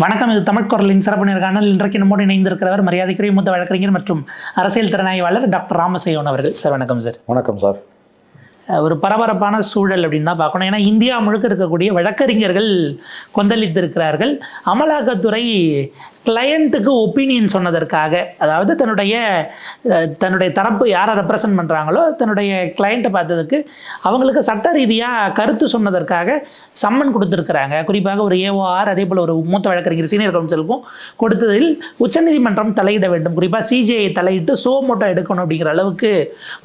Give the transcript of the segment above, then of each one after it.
வணக்கம் இது தமிழ் குரலின் சிறப்பு நேர்காணல் இன்றைக்கு நம்மோடு இணைந்திருக்கிறவர் மரியாதைக்குரிய மூத்த வழக்கறிஞர் மற்றும் அரசியல் திறனாய்வாளர் டாக்டர் ராமசேகவன் அவர்கள். சார் வணக்கம் சார். வணக்கம் சார். ஒரு பரபரப்பான சூழல் அப்படின்னு தான் பார்க்கணும். ஏன்னா இந்தியா முழுக்க இருக்கக்கூடிய வழக்கறிஞர்கள் கொந்தளித்திருக்கிறார்கள். அமலாக்கத்துறை கிளையண்ட்டுக்கு ஒப்பீனியன் சொன்னதற்காக அதாவது தன்னுடைய தன்னுடைய தரப்பு யாரை ரெப்ரசன்ட் பண்ணுறாங்களோ தன்னுடைய கிளையண்ட்டை பார்த்ததுக்கு அவங்களுக்கு சட்ட ரீதியாக கருத்து சொன்னதற்காக சம்மன் கொடுத்துருக்குறாங்க. குறிப்பாக ஒரு ஏஓஆர் அதே போல் ஒரு மூத்த வழக்கறிஞர் சீனியர் கவுன்சிலுக்கும் கொடுத்ததில் உச்சநீதிமன்றம் தலையிட வேண்டும். குறிப்பாக சிஜிஐ தலையிட்டு சோ மோட்டோ எடுக்கணும் அப்படிங்கிற அளவுக்கு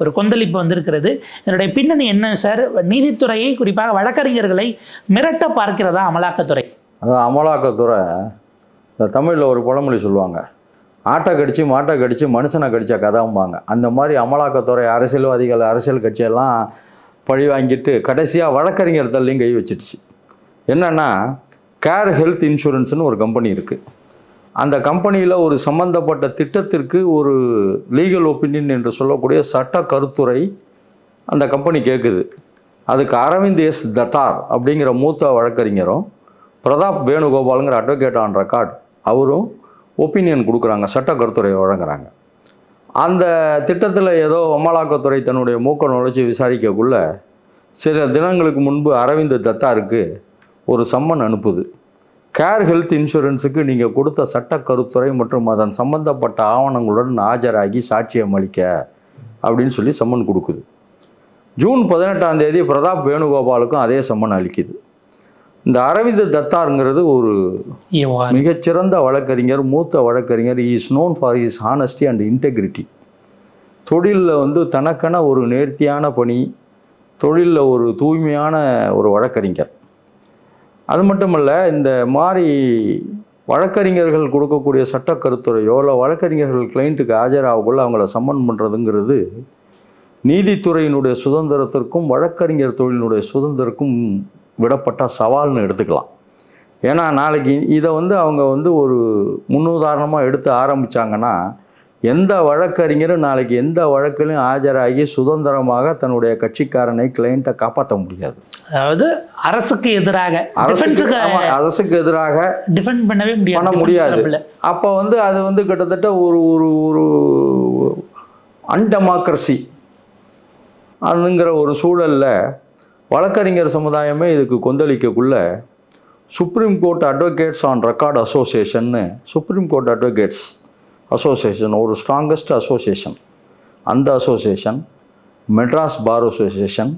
ஒரு கொந்தளிப்பு வந்திருக்கிறது. இதனுடைய பின்னணி என்ன சார் நீதித்துறையை குறிப்பாக வழக்கறிஞர்களை மிரட்ட பார்க்கிறதா அமலாக்கத்துறை? அமலாக்கத்துறை. இந்த தமிழில் ஒரு பழமொழி சொல்லுவாங்க. ஆட்டை கடிச்சு மாட்டை கடிச்சு மனுஷனை கடிச்ச கதாம்பாங்க. அந்த மாதிரி அமலாக்கத்துறை அரசியல்வாதிகள் அரசியல் கட்சியெல்லாம் பழி வாங்கிட்டு கடைசியாக வழக்கறிஞர் தள்ளியும் கை வச்சிடுச்சு. என்னென்னா கேர் ஹெல்த் இன்சூரன்ஸ்னு ஒரு கம்பெனி இருக்குது அந்த கம்பெனியில் ஒரு சம்பந்தப்பட்ட திட்டத்திற்கு ஒரு லீகல் ஒப்பீனியன் என்று சொல்லக்கூடிய சட்ட கருத்துரை அந்த கம்பெனி கேட்குது அதுக்கு அரவிந்த் எஸ். தட்டார் அப்படிங்கிற மூத்த வழக்கறிஞரும் பிரதாப் வேணுகோபாலுங்கிற அட்வொகேட் ஆன் ரெக்கார்ட் அவரும் ஒப்பீனியன் கொடுக்குறாங்க சட்ட கருத்துரை வழங்குறாங்க. அந்த திட்டத்தில் ஏதோ அமலாக்கத்துறை தன்னுடைய மூக்க நுழைச்சி விசாரிக்கக்குள்ள சில தினங்களுக்கு முன்பு அரவிந்த் தத்தாருக்கு ஒரு சம்மன் அனுப்புது. கேர் ஹெல்த் இன்சூரன்ஸுக்கு நீங்கள் கொடுத்த சட்ட கருத்துரை மற்றும் அதன் சம்பந்தப்பட்ட ஆவணங்களுடன் ஆஜராகி சாட்சியம் அளிக்க அப்படின்னு சொல்லி சம்மன் கொடுக்குது. ஜூன் பதினெட்டாம் தேதி பிரதாப் வேணுகோபாலுக்கும் அதே சம்மன் அளிக்குது. இந்த அரவிந்த் தத்தாருங்கிறது ஒரு மிகச்சிறந்த வழக்கறிஞர் மூத்த வழக்கறிஞர். Is known for his honesty and integrity தொழிலில் வந்து தனக்கென ஒரு நேர்த்தியான பணி தொழிலில் ஒரு தூய்மையான ஒரு வழக்கறிஞர். அது மட்டுமல்ல இந்த மாதிரி வழக்கறிஞர்கள் கொடுக்கக்கூடிய சட்ட கருத்துரையோ இல்லை வழக்கறிஞர்கள் கிளைண்ட்டுக்கு ஆஜராகக்குள்ள அவங்கள சம்மன் பண்ணுறதுங்கிறது நீதித்துறையினுடைய சுதந்திரத்திற்கும் வழக்கறிஞர் தொழிலினுடைய சுதந்திரக்கும் விடப்பட்ட சவால்னு எடுத்துக்கலாம். ஏன்னா நாளைக்கு இதை வந்து அவங்க வந்து ஒரு முன்னுதாரணமாக எடுத்து ஆரம்பிச்சாங்கன்னா எந்த வழக்கறிஞரும் நாளைக்கு எந்த வழக்கிலையும் ஆஜராகி சுதந்திரமாக தன்னுடைய கட்சிக்காரனை கிளைண்ட்டை காப்பாற்ற முடியாது. அதாவது அரசுக்கு எதிராக அரசுக்கு எதிராக டிஃபெண்ட் பண்ணவே முடியாது பண்ண முடியாது. அப்போ வந்து அது வந்து கிட்டத்தட்ட ஒரு ஒரு ஒரு அன்டெமோக்ரஸி அதுங்கிற ஒரு சூழலில் வழக்கறிஞர் சமுதாயமே இதுக்கு கொந்தளிக்கக்குள்ள supreme court advocates on record அசோசியேஷன்னு supreme court advocates association ஒரு ஸ்ட்ராங்கஸ்ட் அசோசியேஷன் அந்த association Madras bar association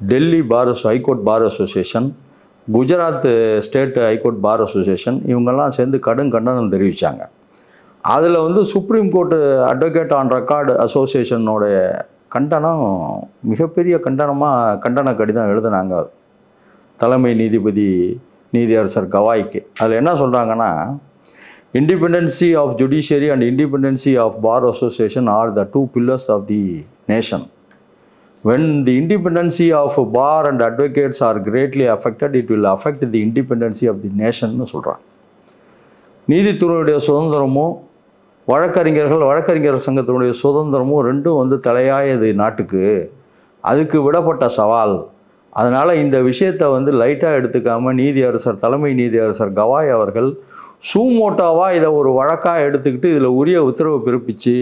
Delhi bar high court bar association Gujarat state high court bar association இவங்கெல்லாம் சேர்ந்து கடும் கண்டனம் தெரிவித்தாங்க அதில் வந்து supreme court advocate on record அசோசியேஷனோடைய கண்டனம் மிகப்பெரிய கண்டனமாக கண்டன கடிதம் எழுதுனாங்க தலைமை நீதிபதி நீதியரசர் கவாய்க்கு. அதில் என்ன சொல்கிறாங்கன்னா independency of judiciary and independency of bar association are the two pillars of the nation when the independency of bar and advocates are greatly affected it will affect the independency of the nation சொல்கிறாங்க சொல்கிறான் நீதித்துறையுடைய சுதந்திரமும் வழக்கறிஞர்கள் வழக்கறிஞர் சங்கத்தினுடைய சுதந்திரமும் ரெண்டும் வந்து தலையாயது நாட்டுக்கு. அதுக்கு விடப்பட்ட சவால். அதனால் இந்த விஷயத்தை வந்து லைட்டாக எடுத்துக்காம நீதியரசர் தலைமை நீதியரசர் கவாய் அவர்கள் சூமோட்டாவாக இதை ஒரு வழக்காக எடுத்துக்கிட்டு இதில் உரிய உத்தரவு பிறப்பித்து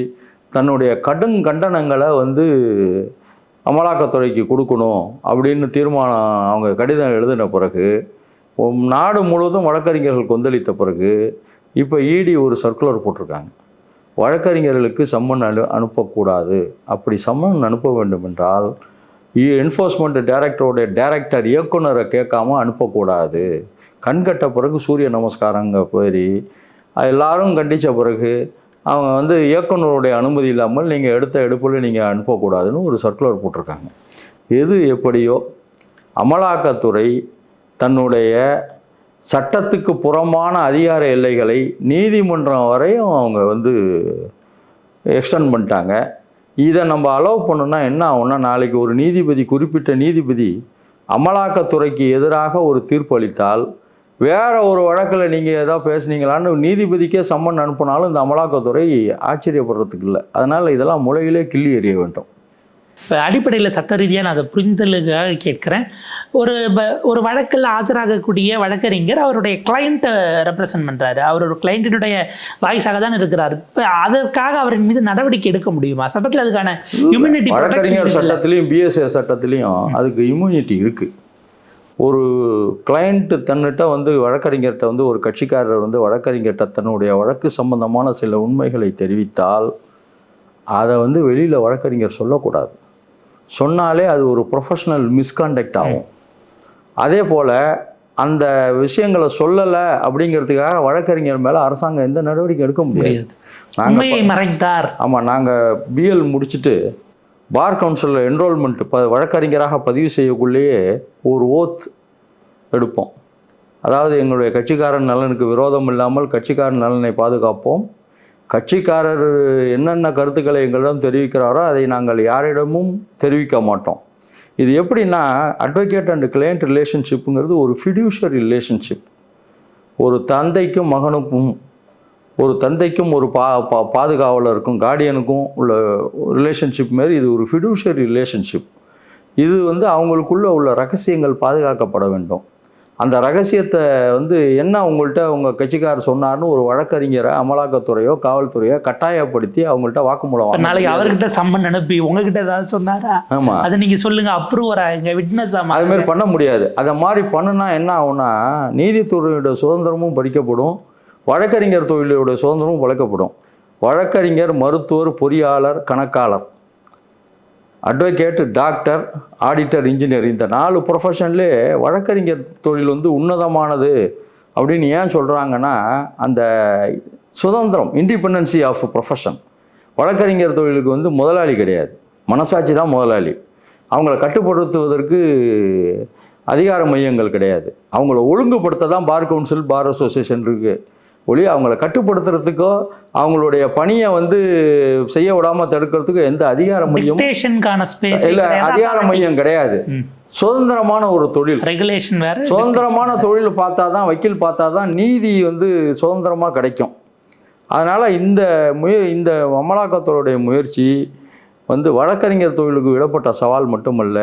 தன்னுடைய கடும் கண்டனங்களை வந்து அமலாக்கத்துறைக்கு கொடுக்கணும் அப்படின்னு தீர்மானம் அவங்க கடிதம் எழுதின பிறகு நாடு முழுவதும் வழக்கறிஞர்கள் கொந்தளித்த பிறகு இப்போ இடி ஒரு சர்க்குலர் போட்டிருக்காங்க. வழக்கறிஞர்களுக்கு சம்மன் அனு அனுப்பக்கூடாது. அப்படி சம்மன் அனுப்ப வேண்டுமென்றால் என்ஃபோர்ஸ்மெண்ட் டைரக்டருடைய டைரக்டர் இயக்குனரை கேட்காம அனுப்பக்கூடாது. கண்கட்ட பிறகு சூரிய நமஸ்காரங்க போய் எல்லாரும் கண்டித்த பிறகு அவங்க வந்து இயக்குனருடைய அனுமதி இல்லாமல் நீங்கள் எடுத்த எடுப்பில் நீங்கள் அனுப்பக்கூடாதுன்னு ஒரு சர்க்குலர் போட்டிருக்காங்க. எது எப்படியோ அமலாக்கத்துறை தன்னுடைய சட்டத்துக்கு புறமான அதிகார எல்லைகளை நீதிமன்றம் வரையும் அவங்க வந்து எக்ஸ்டெண்ட் பண்ணிட்டாங்க. இதை நம்ம அலோவ் பண்ணோன்னா என்ன ஆகும்னா நாளைக்கு ஒரு நீதிபதி குறிப்பிட்ட நீதிபதி அமலாக்கத்துறைக்கு எதிராக ஒரு தீர்ப்பு அளித்தால் வேற ஒரு வழக்கில் நீங்கள் ஏதாவது பேசுனீங்களான்னு நீதிபதிக்கே சம்மன் அனுப்பினாலும் இந்த அமலாக்கத்துறை ஆச்சரியப்படுறதுக்கு இல்லை. அதனால் இதெல்லாம் முளையிலே கிள்ளி எறிய வேண்டும். இப்போ அடிப்படையில் சட்ட ரீதியாக நான் அதை புரிந்தலுக்காக கேட்குறேன். ஒரு ஒரு வழக்கில் ஆஜராகக்கூடிய வழக்கறிஞர் அவருடைய கிளைண்ட்டை ரெப்ரசன்ட் பண்ணுறாரு அவர் ஒரு கிளைண்ட்டினுடைய வாய்ஸாக தான் இருக்கிறார். இப்போ அதற்காக அவரின் மீது நடவடிக்கை எடுக்க முடியுமா? சட்டத்தில் அதுக்கான இம்யூனிட்டி வழக்கறிஞர் சட்டத்திலையும் பிஎஸ்ஏ சட்டத்திலையும் அதுக்கு இம்யூனிட்டி இருக்கு. ஒரு கிளையண்ட் தன்னிட்ட வந்து வழக்கறிஞர்கிட்ட வந்து ஒரு கட்சிக்காரர் வந்து வழக்கறிஞர்கிட்ட தன்னுடைய வழக்கு சம்பந்தமான சில உண்மைகளை தெரிவித்தால் அதை வந்து வெளியில் வழக்கறிஞர் சொல்லக்கூடாது. சொன்னாலே அது ஒரு ப்ரொஃபஷனல் மிஸ்கான்டக்ட் ஆகும். அதே போல் அந்த விஷயங்களை சொல்லலை அப்படிங்கிறதுக்காக வழக்கறிஞர் மேலே அரசாங்கம் எந்த நடவடிக்கை எடுக்க முடியாது. நாங்கள் மறைத்தார் ஆமாம் நாங்கள் பிஎல் முடிச்சுட்டு பார் கவுன்சிலில் என்ரோல்மெண்ட் ப வழக்கறிஞராக பதிவு செய்யக்குள்ளேயே ஒரு ஓத் எடுப்போம். அதாவது எங்களுடைய கட்சிக்காரன் நலனுக்கு விரோதம் இல்லாமல் கட்சிக்காரன் நலனை பாதுகாப்போம். கட்சிக்காரர் என்னென்ன கருத்துக்களை எங்களிடம் தெரிவிக்கிறாரோ அதை நாங்கள் யாரிடமும் தெரிவிக்க மாட்டோம். இது எப்படின்னா அட்வொகேட் அண்ட் கிளையண்ட் ரிலேஷன்ஷிப்புங்கிறது ஒரு ஃபிடியூஷர் ரிலேஷன்ஷிப் ஒரு தந்தைக்கும் மகனுக்கும் ஒரு தந்தைக்கும் ஒரு பா பா பாதுகாவலருக்கும் கார்டியனுக்கும் உள்ள ரிலேஷன்ஷிப் மாரி இது ஒரு ஃபிடியூஷர் ரிலேஷன்ஷிப் இது வந்து அவங்களுக்குள்ள உள்ள ரகசியங்கள் பாதுகாக்கப்பட வேண்டும். அந்த ரகசியத்தை வந்து என்ன உங்கள்கிட்ட உங்கள் கட்சிக்காரர் சொன்னார்னு ஒரு வழக்கறிஞரை அமலாக்கத்துறையோ காவல்துறையோ கட்டாயப்படுத்தி அவங்கள்ட்ட வாக்குமூலம் நாளைக்கு. அவர்கிட்ட சம்மன் அனுப்பி உங்ககிட்ட ஏதாவது சொன்னாரா? ஆமா. அதை நீங்க சொல்லுங்க அப்ரூவர் ஆகுங்க விட்னஸ் அது மாதிரி பண்ண முடியாது. அதை மாதிரி பண்ணுனா என்ன ஆகும்னா நீதித்துறையோட சுதந்திரமும் பறிக்கப்படும் வழக்கறிஞர் தொழிலோட சுதந்திரமும் பழக்கப்படும். வழக்கறிஞர் மருத்துவர் பொறியாளர் கணக்காளர். அட்வொகேட் டாக்டர் ஆடிட்டர் இன்ஜினியர் இந்த நாலு ப்ரொஃபஷன்லே வழக்கறிஞர் தொழில் வந்து உன்னதமானது அப்படின்னு ஏன் சொல்கிறாங்கன்னா அந்த சுதந்திரம் இண்டிபெண்டன்சி ஆஃப் ப்ரொஃபஷன் வழக்கறிஞர் தொழிலுக்கு வந்து முதலாளி கிடையாது. மனசாட்சி தான் முதலாளி. அவங்கள கட்டுப்படுத்துவதற்கு அதிகார மையங்கள் கிடையாது. அவங்கள ஒழுங்குபடுத்த தான் பார் கவுன்சில் பார் அசோசியேஷன் இருக்குது ஒளி அவங்கள கட்டுப்படுத்துறதுக்கோ அவங்களுடைய பணியை வந்து செய்ய விடாம தடுக்கிறதுக்கோ எந்த அதிகார ஸ்பேஸ் இல்ல அதிகார மையம் கிடையாது. சுதந்திரமான ஒரு தொழில். ரெகுலேஷன் வேற. சுதந்திரமான தொழில் பார்த்தா தான் வக்கீல் பார்த்தா தான் நீதி வந்து சுதந்திரமா கிடைக்கும். அதனால இந்த முய இந்த அமலாக்கத்துறையுடைய முயற்சி வந்து வழக்கறிஞர் தொழிலுக்கு விடப்பட்ட சவால் மட்டுமல்ல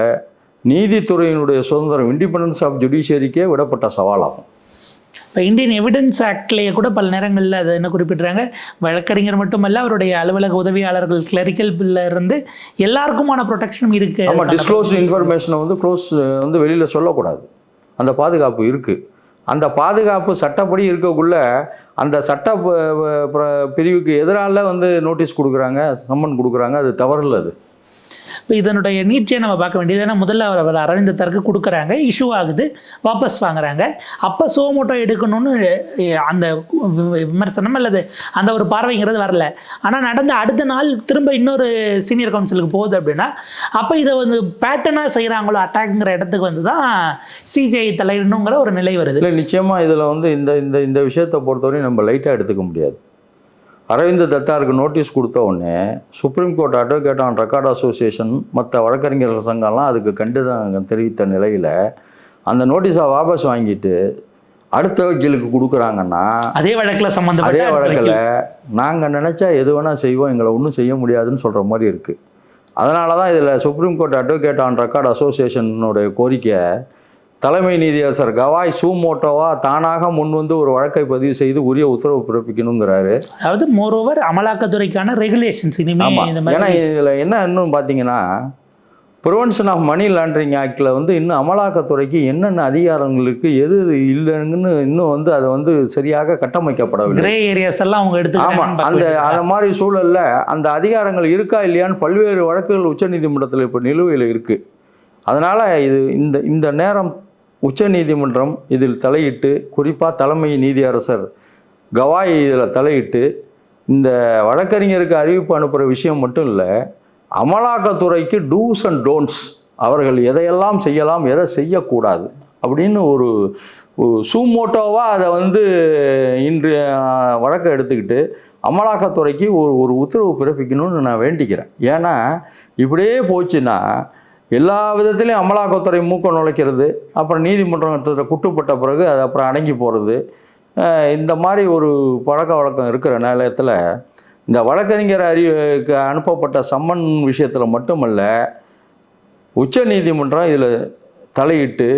நீதித்துறையினுடைய சுதந்திரம் இண்டிபெண்டன்ஸ் ஆஃப் ஜுடிஷியரிக்கே விடப்பட்ட சவாலாகும். இப்போ இந்தியன் எவிடன்ஸ் ஆக்ட்லேயே கூட பல நேரங்களில் அது என்ன குறிப்பிட்றாங்க? வழக்கறிஞர் மட்டுமல்ல அவருடைய அலுவலக உதவியாளர்கள் கிளரிக்கல் இருந்து எல்லாருக்குமான ப்ரொடெக்ஷனும் இருக்கு. ஆமா டிஸ்க்ளோஸ்டு இன்ஃபர்மேஷனை வந்து க்ளோஸ் வந்து வெளியில சொல்லக்கூடாது. அந்த பாதுகாப்பு இருக்கு. அந்த பாதுகாப்பு சட்டப்படி இருக்கக்குள்ள அந்த சட்ட பிரிவுக்கு எதிரால வந்து நோட்டீஸ் கொடுக்குறாங்க சம்மன் கொடுக்குறாங்க அது தவறில்ல அது. இப்போ இதனுடைய நீட்சியை நம்ம பார்க்க வேண்டியது ஏன்னா முதல்ல அவர் அவர் அரவிந்தத்தருக்கு கொடுக்குறாங்க. இஷ்யூ ஆகுது. வாபஸ் வாங்குறாங்க. அப்போ சோமோட்டோ எடுக்கணும்னு அந்த விமர்சனம் அல்லது அந்த ஒரு பார்வைங்கிறது வரல. ஆனால் நடந்த அடுத்த நாள் திரும்ப இன்னொரு சீனியர் கவுன்சிலுக்கு போகுது அப்படின்னா அப்போ இதை வந்து பேட்டர்னாக செய்கிறாங்களோ அட்டாக்ங்கிற இடத்துக்கு வந்து தான் சிஜிஐ தலையிடணுங்கிற ஒரு நிலை வருது. இல்லை நிச்சயமாக இதில் வந்து இந்த இந்த இந்த விஷயத்தை பொறுத்தவரையும் நம்ம லைட்டாக எடுத்துக்க முடியாது. அரவிந்த் தத்தாருக்கு நோட்டீஸ் கொடுத்த உடனே supreme court advocate on record association மற்ற வழக்கறிஞர்கள் சங்கம்லாம் அதுக்கு கண்டுதான் தெரிவித்த நிலையில் அந்த நோட்டீஸை வாபஸ் வாங்கிட்டு அடுத்த வக்கீலுக்கு கொடுக்குறாங்கன்னா அதே வழக்கில் அதே சம்மந்தப்பட்ட வழக்கில் நாங்கள் நினச்சா எது வேணால் செய்வோம் எங்களை ஒன்றும் செய்ய முடியாதுன்னு சொல்கிற மாதிரி இருக்குது அதனால தான் இதில் supreme court advocate on record அசோசியேஷனுடைய கோரிக்கை தலைமை நீதியரசர் கவாய் சூமோட்டோவா தானாக முன் வந்து ஒரு வழக்கை பதிவு செய்து உரிய உத்தரவு பிறப்பிக்கணுங்கிறாரு. அதாவது மோரோவர் அமலாக்கத்துறைக்கான ரெகுலேஷன்ஸ் இனிமே ஆமா. இந்த ஏன்னா இதில் என்ன இன்னும் பார்த்தீங்கன்னா ப்ரிவென்ஷன் ஆஃப் மணி லாண்டரிங் ஆக்டில் வந்து இன்னும் அமலாக்கத்துறைக்கு என்னென்ன அதிகாரங்களுக்கு எது எது இல்லைன்னு இன்னும் வந்து அதை வந்து சரியாக கட்டமைக்கப்படவில்லை. கிரே ஏரியாஸ் எல்லாம் அவங்க ஆமா. எடுத்துக்கிறாங்கன்னு அந்த அந்த மாதிரி சூழல்ல அந்த அதிகாரங்கள் இருக்கா இல்லையான்னு பல்வேறு வழக்குகள் உச்சநீதிமன்றத்தில் இப்போ நிலுவையில் இருக்கு. அதனால இது இந்த இந்த நேரம் உச்சநீதிமன்றம் இதில் தலையிட்டு குறிப்பாக தலைமை நீதியரசர் கவாய் இதில் தலையிட்டு இந்த வழக்கறிஞருக்கு அறிவிப்பு அனுப்புகிற விஷயம் மட்டும் இல்லை அமலாக்கத்துறைக்கு டூஸ் அண்ட் டோன்ட்ஸ் அவர்கள் எதையெல்லாம் செய்யலாம் எதை செய்யக்கூடாது அப்படின்னு ஒரு சூமோட்டோவாக அதை வந்து இன்று வழக்கம் எடுத்துக்கிட்டு அமலாக்கத்துறைக்கு ஒரு ஒரு உத்தரவு பிறப்பிக்கணும்னு நான் வேண்டிக்கிறேன். ஏன்னா இப்படியே போச்சுன்னா எல்லா விதத்துலையும் அமலாக்கத்துறை மூக்க நுழைக்கிறது. அப்புறம் நீதிமன்றத்தில் குட்டுப்பட்ட பிறகு அது அப்புறம் அடங்கி போகிறது இந்த மாதிரி ஒரு பழக்க வழக்கம் இருக்கிற நிலையத்தில் இந்த வழக்கறிஞர் அறிவுக்கு அனுப்பப்பட்ட சம்மன் விஷயத்தில் மட்டுமல்ல உச்ச நீதிமன்றம் இதில் தலையிட்டு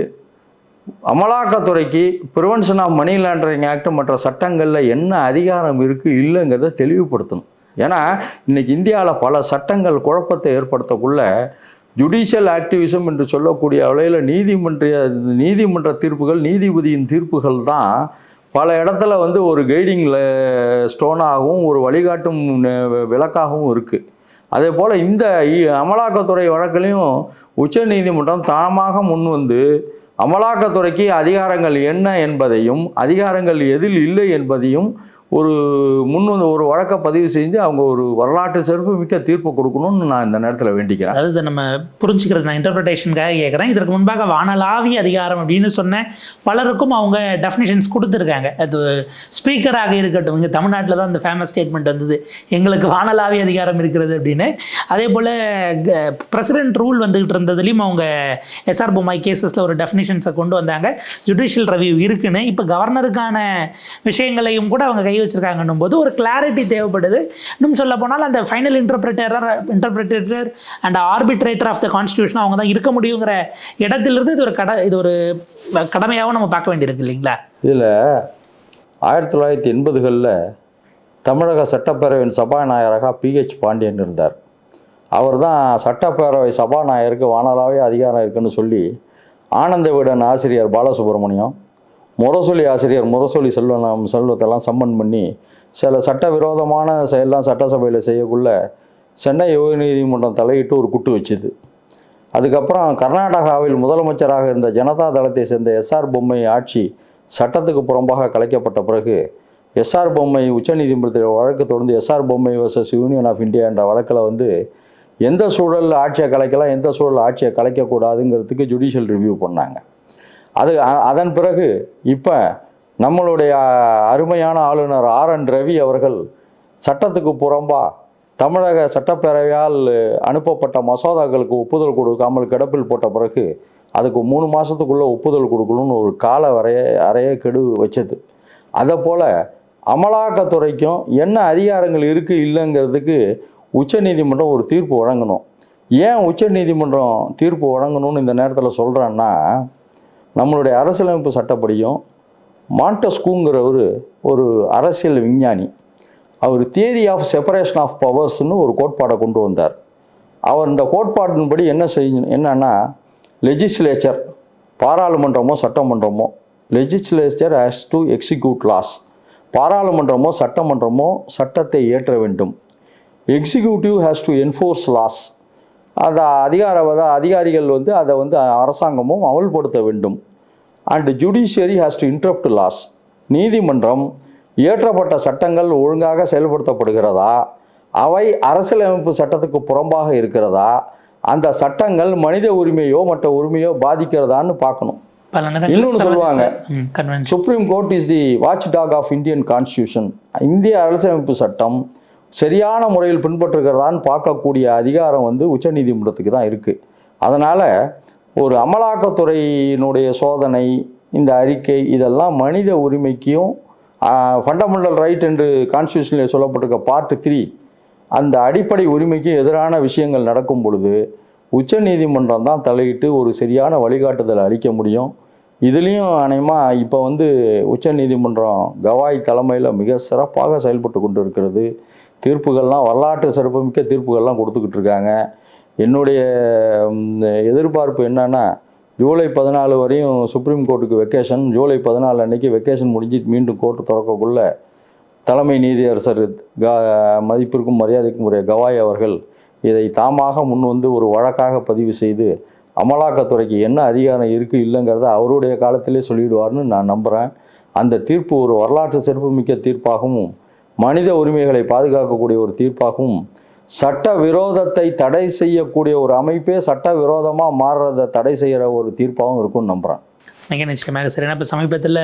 அமலாக்கத்துறைக்கு prevention of money laundering act மற்ற சட்டங்களில் என்ன அதிகாரம் இருக்குது இல்லைங்கிறத தெளிவுபடுத்தணும். ஏன்னா இன்னைக்கு இந்தியாவில் பல சட்டங்கள் குழப்பத்தை ஏற்படுத்தக்குள்ள ஜுடிஷியல் ஆக்டிவிசம் என்று சொல்லக்கூடிய வகையில் நீதிமன்ற நீதிமன்ற தீர்ப்புகள் நீதிபதியின் தீர்ப்புகள் தான் பல இடத்துல வந்து ஒரு கைடிங் ஸ்டோனாகவும் ஒரு வழிகாட்டும் விளக்காகவும் இருக்குது அதே போல் இந்த இ- அமலாக்கத்துறை வழக்கிலையும் உச்ச நீதிமன்றம் தாமாக முன் வந்து அமலாக்கத்துறைக்கு அதிகாரங்கள் என்ன என்பதையும் அதிகாரங்கள் எதில் இல்லை என்பதையும் ஒரு முன் வந்து ஒரு வழக்கை பதிவு செஞ்சு அவங்க ஒரு வரலாற்று சிறப்பு மிக்க தீர்ப்பு கொடுக்கணும்னு நான் இந்த நேரத்தில் வேண்டிக்கிறேன். அதாவது நம்ம புரிஞ்சுக்கிறது நான் இன்டர்பிரிட்டேஷனுக்காக கேட்குறேன் இதற்கு முன்பாக வானலாவி அதிகாரம் அப்படின்னு சொன்ன பலருக்கும் அவங்க டெஃபினேஷன்ஸ் கொடுத்துருக்காங்க. அது ஸ்பீக்கராக இருக்கட்டும் இங்கே தமிழ்நாட்டில் தான் அந்த ஃபேமஸ் ஸ்டேட்மெண்ட் வந்தது. எங்களுக்கு வானலாவி அதிகாரம் இருக்கிறது அப்படின்னு. அதே போல் பிரசிடென்ட் ரூல் வந்துகிட்டு இருந்ததுலேயும் அவங்க எஸ்ஆர் பொம்மாய் கேசஸில் ஒரு டெஃபினேஷன்ஸை கொண்டு வந்தாங்க. ஜுடிஷியல் ரிவ்யூ இருக்குன்னு. இப்போ கவர்னருக்கான விஷயங்களையும் கூட அவங்க கை வச்சிருக்காங்கன்னும் போது ஒரு கிளாரிட்டி தேவைப்படுது. இன்னும் சொல்ல போனால் அந்த final interpreter interpreter and arbitrator of the constitution அவங்க தான் இருக்க முடியுங்கிற இடத்திலிருந்து இது ஒரு கட இது ஒரு கடமையாகவும் நம்ம பார்க்க வேண்டியிருக்கு இல்லைங்களா? இதில் ஆயிரத்தி தொள்ளாயிரத்தி எண்பதுகளில் தமிழக சட்டப்பேரவையின் சபாநாயகராக பிஹெச் பாண்டியன் இருந்தார். அவர் தான் சட்டப்பேரவை சபாநாயகருக்கு வானலாவே அதிகாரம் இருக்குன்னு சொல்லி ஆனந்த விடன் ஆசிரியர் பாலசுப்ரமணியம் முரசொலி ஆசிரியர் முரசொலி செல்வம் செல்வத்தெல்லாம் சம்மன் பண்ணி சில சட்டவிரோதமான செயலாம் சட்டசபையில் செய்யக்குள்ள சென்னை உயர்நீதிமன்றம் தலையிட்டு ஒரு குட்டு வச்சுது. அதுக்கப்புறம் கர்நாடகாவில் முதலமைச்சராக இருந்த ஜனதா தளத்தை சேர்ந்த எஸ்ஆர் பொம்மை ஆட்சி சட்டத்துக்கு புறம்பாக கலைக்கப்பட்ட பிறகு எஸ்ஆர் பொம்மை உச்சநீதிமன்றத்தில் வழக்கு தொடர்ந்து எஸ்ஆர் பொம்மை வர்சஸ் யூனியன் ஆஃப் இந்தியா என்ற வழக்கில் வந்து எந்த சூழலில் ஆட்சியை கலைக்கலாம் எந்த சூழலில் ஆட்சியை கலைக்கக்கூடாதுங்கிறதுக்கு ஜுடிஷியல் ரிவ்யூ பண்ணாங்க. அது அதன் பிறகு இப்போ நம்மளுடைய அருமையான ஆளுநர் ஆர் என் ரவி அவர்கள் சட்டத்துக்கு புறம்பாக தமிழக சட்டப்பேரவையால் அனுப்பப்பட்ட மசோதாக்களுக்கு ஒப்புதல் கொடுக்காமல் கிடப்பில் போட்ட பிறகு அதுக்கு மூணு மாதத்துக்குள்ளே ஒப்புதல் கொடுக்கணும்னு ஒரு கால வரைய அறைய கெடு வச்சது. அதை போல் அமலாக்கத்துறைக்கும் என்ன அதிகாரங்கள் இருக்குது இல்லைங்கிறதுக்கு உச்சநீதிமன்றம் ஒரு தீர்ப்பு வழங்கணும். ஏன் உச்சநீதிமன்றம் தீர்ப்பு வழங்கணும்னு இந்த நேரத்தில் சொல்கிறேன்னா நம்மளுடைய அரசியலமைப்பு சட்டப்படியும் மாண்டஸ்கூங்கிறவர் ஒரு அரசியல் விஞ்ஞானி. அவர் தியரி ஆஃப் செப்பரேஷன் ஆஃப் பவர்ஸ்னு ஒரு கோட்பாடை கொண்டு வந்தார். அவர் இந்த கோட்பாட்டின்படி என்ன செய்யணும் என்னன்னா லெஜிஸ்லேச்சர் பாராளுமன்றமோ சட்டமன்றமோ legislature has to execute laws பாராளுமன்றமோ சட்டமன்றமோ சட்டத்தை இயற்ற வேண்டும். Executive has to enforce laws அந்த அதிகார அத- அதிகாரிகள் வந்து அதை வந்து அரசாங்கமும் அமல்படுத்த வேண்டும். And judiciary has to interrupt laws நீதிமன்றம் இயற்றப்பட்ட சட்டங்கள் ஒழுங்காக செயல்படுத்தப்படுகிறதா? அவை அரசியலமைப்பு சட்டத்துக்கு புறம்பாக இருக்கிறதா? அந்த சட்டங்கள் மனித உரிமையோ மற்ற உரிமையோ பாதிக்கிறதான்னு பார்க்கணும். பல இன்னொன்னு சொல்லுவாங்க. Supreme court is the watchdog of Indian constitution இந்திய அரசியலமைப்பு சட்டம் சரியான முறையில் பின்பற்றுகிறதான்னு பார்க்கக்கூடிய அதிகாரம் வந்து உச்சநீதிமன்றத்துக்கு தான் இருக்குது அதனால் ஒரு அமலாக்கத்துறையினுடைய சோதனை இந்த அறிக்கை இதெல்லாம் மனித உரிமைக்கும் ஃபண்டமெண்டல் ரைட் என்று கான்ஸ்டியூஷனில் சொல்லப்பட்டிருக்க பார்ட் த்ரீ அந்த அடிப்படை உரிமைக்கு எதிரான விஷயங்கள் நடக்கும் பொழுது உச்சநீதிமன்றம் தான் தலையிட்டு ஒரு சரியான வழிகாட்டுதல் அளிக்க முடியும். இதுலேயும் அநேகமாக இப்போ வந்து உச்சநீதிமன்றம் கவாய் தலைமையில் மிக சிறப்பாக செயல்பட்டு கொண்டு இருக்கிறது தீர்ப்புகள்லாம் வரலாற்று சிறப்புமிக்க தீர்ப்புகள்லாம் கொடுத்துக்கிட்டு இருக்காங்க. என்னுடைய எதிர்பார்ப்பு என்னன்னா ஜூலை பதினாலு வரையும் சுப்ரீம் கோர்ட்டுக்கு வெக்கேஷன் ஜூலை பதினாலு அன்னைக்கு வெக்கேஷன் முடிஞ்சு மீண்டும் கோர்ட்டு திறக்கக்குள்ள தலைமை நீதியரசர் க மதிப்பிற்கும் மரியாதைக்கும் உரிய கவாய் அவர்கள் இதை தாமாக முன் வந்து ஒரு வழக்காக பதிவு செய்து அமலாக்கத்துறைக்கு என்ன அதிகாரம் இருக்குது இல்லைங்கிறத அவருடைய காலத்திலே சொல்லிடுவார்னு நான் நம்புகிறேன் அந்த தீர்ப்பு ஒரு வரலாற்று சிறப்புமிக்க தீர்ப்பாகவும் மனித உரிமைகளை பாதுகாக்கக்கூடிய ஒரு தீர்ப்பாகவும் சட்ட விரோதத்தை தடை செய்யக்கூடிய ஒரு அமைப்பே சட்ட விரோதமாக மாறுறதை தடை செய்கிற ஒரு தீர்ப்பாகவும் இருக்கும்னு நம்புகிறேன் மிக நிச்சயமாக சரி ஏன்னா இப்போ சமீபத்தில்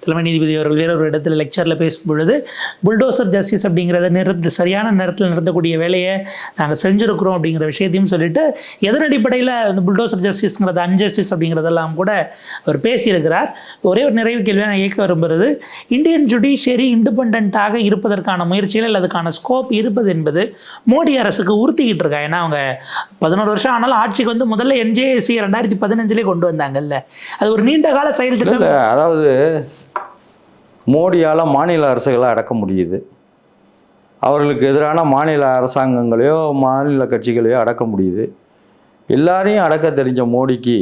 தலைமை நீதிபதி அவர்கள் வேறொரு இடத்துல லெக்சரில் பேசும்பொழுது புல்டோசர் ஜஸ்டிஸ் அப்படிங்கிறத நிறுத்த சரியான நேரத்தில் நிறுத்தக்கூடிய வேலையை நாங்கள் செஞ்சுருக்கிறோம் அப்படிங்கிற விஷயத்தையும் சொல்லிட்டு எதன் அடிப்படையில் அந்த புல்டோசர் ஜஸ்டிஸ்ங்கிறது அன்ஜஸ்டிஸ் அப்படிங்கிறதெல்லாம் கூட அவர் பேசியிருக்கிறார். ஒரே ஒரு நிறைவு கேள்வியாக நான் கேட்க விரும்புகிறது இந்தியன் ஜுடிஷியரி இண்டிபெண்ட்டாக இருப்பதற்கான முயற்சிகள் அல்லது அதுக்கான ஸ்கோப் இருப்பது என்பது மோடி அரசுக்கு உறுத்திக்கிட்டு இருக்கா? ஏன்னா அவங்க பதினோரு வருஷம் ஆனாலும் ஆட்சிக்கு வந்து முதல்ல என்ஜேசி ரெண்டாயிரத்தி பதினஞ்சுலேயே கொண்டு வந்தாங்கல்ல. அது ஒரு நீண்ட கால செயல் திட்டம். அதாவது மோடியால் மாநில அரசுகளை அடக்க முடியுது. அவர்களுக்கு எதிரான மாநில அரசாங்கங்களையோ மாநில கட்சிகளையோ அடக்க முடியுது. எல்லாரையும் அடக்க தெரிஞ்ச மோடிக்கு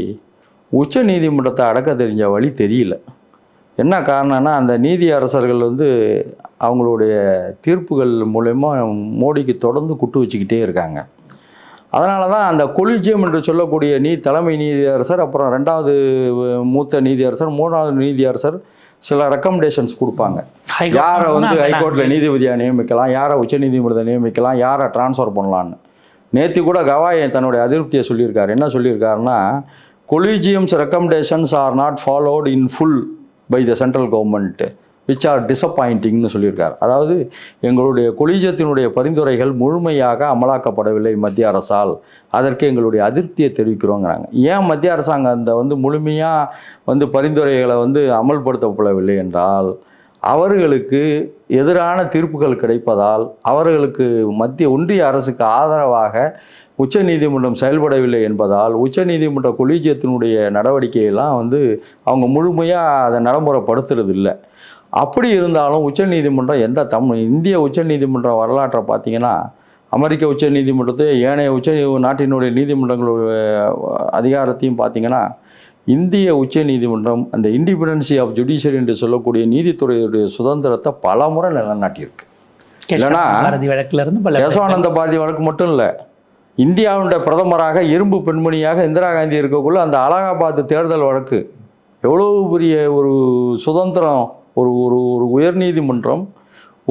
உச்ச நீதிமன்றத்தை அடக்க தெரிஞ்ச வழி தெரியல. என்ன காரணம்னா அந்த நீதி அரசர்கள் வந்து அவங்களுடைய தீர்ப்புகள் மூலயமா மோடிக்கு தொடர்ந்து குட்டு வச்சுக்கிட்டே இருக்காங்க. அதனால தான் அந்த கொலிஜியம் என்று சொல்லக்கூடிய நீ தலைமை நீதியரசர் அப்புறம் ரெண்டாவது மூத்த நீதியரசர் மூணாவது நீதியரசர் சில ரெக்கமெண்டேஷன்ஸ் கொடுப்பாங்க. யாரை வந்து ஹைகோர்ட்டில் நீதிபதியாக நியமிக்கலாம் யாரை உச்சநீதிமன்றத்தை நியமிக்கலாம் யாரை ட்ரான்ஸ்ஃபர் பண்ணலான்னு நேற்று கூட கவாய் தன்னுடைய அதிருப்தியை சொல்லியிருக்காரு. என்ன சொல்லியிருக்காருன்னா collegium's recommendations are not followed in full by the central government which are டிசப்பாயிண்டிங்னு சொல்லியிருக்கார். அதாவது எங்களுடைய கொலிஜத்தினுடைய பரிந்துரைகள் முழுமையாக அமலாக்கப்படவில்லை மத்திய அரசால். அதற்கு எங்களுடைய அதிருப்தியை தெரிவிக்கிறோங்கிறாங்க. ஏன் மத்திய அரசாங்கம் அந்த வந்து முழுமையாக வந்து பரிந்துரைகளை வந்து அமல்படுத்தப்படவில்லை என்றால் அவர்களுக்கு எதிரான தீர்ப்புகள் கிடைப்பதால் அவர்களுக்கு மத்திய ஒன்றிய அரசுக்கு ஆதரவாக உச்சநீதிமன்றம் செயல்படவில்லை என்பதால் உச்சநீதிமன்ற கொலீஜியத்தினுடைய நடவடிக்கையெல்லாம் வந்து அவங்க முழுமையாக அதை நடைமுறைப்படுத்துறது இல்லை அப்படி இருந்தாலும் உச்சநீதிமன்றம் எந்த தமிழ் இந்திய உச்சநீதிமன்ற வரலாற்றை பார்த்தீங்கன்னா அமெரிக்க உச்சநீதிமன்றத்தை ஏனைய உச்ச நாட்டினுடைய நீதிமன்றங்களுடைய அதிகாரத்தையும் பார்த்தீங்கன்னா இந்திய உச்சநீதிமன்றம் அந்த இண்டிபெண்டன்சி ஆஃப் ஜுடிஷியரி என்று சொல்லக்கூடிய நீதித்துறையுடைய சுதந்திரத்தை பல முறை நிலைநாட்டியிருக்கு இல்லைனா பாரதி வழக்குல இருந்து பல யசவானந்த பாரதி வழக்கு மட்டும் இல்லை இந்தியாவுடைய பிரதமராக இரும்பு பெண்மணியாக இந்திரா காந்தி இருக்கக்குள்ள அந்த அலகாபாத் தேர்தல் வழக்கு எவ்வளோ பெரிய ஒரு சுதந்திரம் ஒரு ஒரு ஒரு உயர்நீதிமன்றம்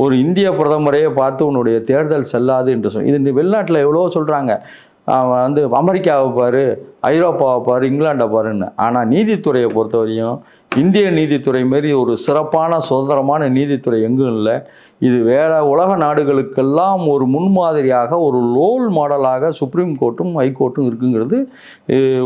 ஒரு இந்திய பிரதமரையே பார்த்து உன்னுடைய தேர்தல் செல்லாது என்று சொல்லி இது வெளிநாட்டில் எவ்வளோ சொல்கிறாங்க வந்து அமெரிக்காவை பாரு ஐரோப்பாவை பாரு இங்கிலாண்டை பாருன்னு. ஆனால் நீதித்துறையை பொறுத்தவரையும் இந்திய நீதித்துறை மாரி ஒரு சிறப்பான சுதந்திரமான நீதித்துறை எங்கும் இல்லை. இது வேற உலக நாடுகளுக்கெல்லாம் ஒரு முன்மாதிரியாக ஒரு ரோல் மாடலாக சுப்ரீம் கோர்ட்டும் ஹைகோர்ட்டும் இருக்குங்கிறது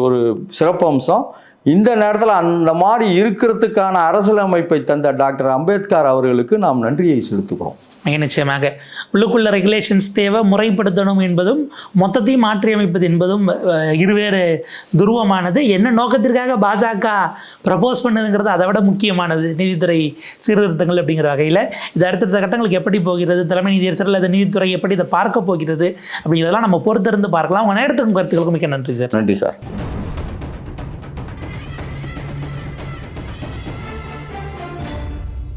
ஒரு சிறப்பம்சம். இந்த நேரத்தில் அந்த மாதிரி இருக்கிறதுக்கான அரசியலமைப்பை தந்த டாக்டர் அம்பேத்கர் அவர்களுக்கு நாம் நன்றியை செலுத்துகிறோம். மிக நிச்சயமாக. உள்ளுக்குள்ள ரெகுலேஷன்ஸ் தேவை முறைப்படுத்தணும் என்பதும் மொத்தத்தையும் மாற்றியமைப்பது என்பதும் இருவேறு துருவமானது. என்ன நோக்கத்திற்காக பாஜக ப்ரப்போஸ் பண்ணுதுங்கிறது அதை விட முக்கியமானது. நீதித்துறை சீர்திருத்தங்கள் அப்படிங்கிற வகையில். இது அடுத்தடுத்த கட்டங்களுக்கு எப்படி போகிறது தலைமை நீதியரசர் அல்லது நீதித்துறை எப்படி இதை பார்க்க போகிறது அப்படிங்கிறதெல்லாம் நம்ம பொறுத்திருந்து பார்க்கலாம். உங்கள் நேரத்துக்கும் கருத்துக்களுக்கும் மிக்க நன்றி சார். நன்றி சார்.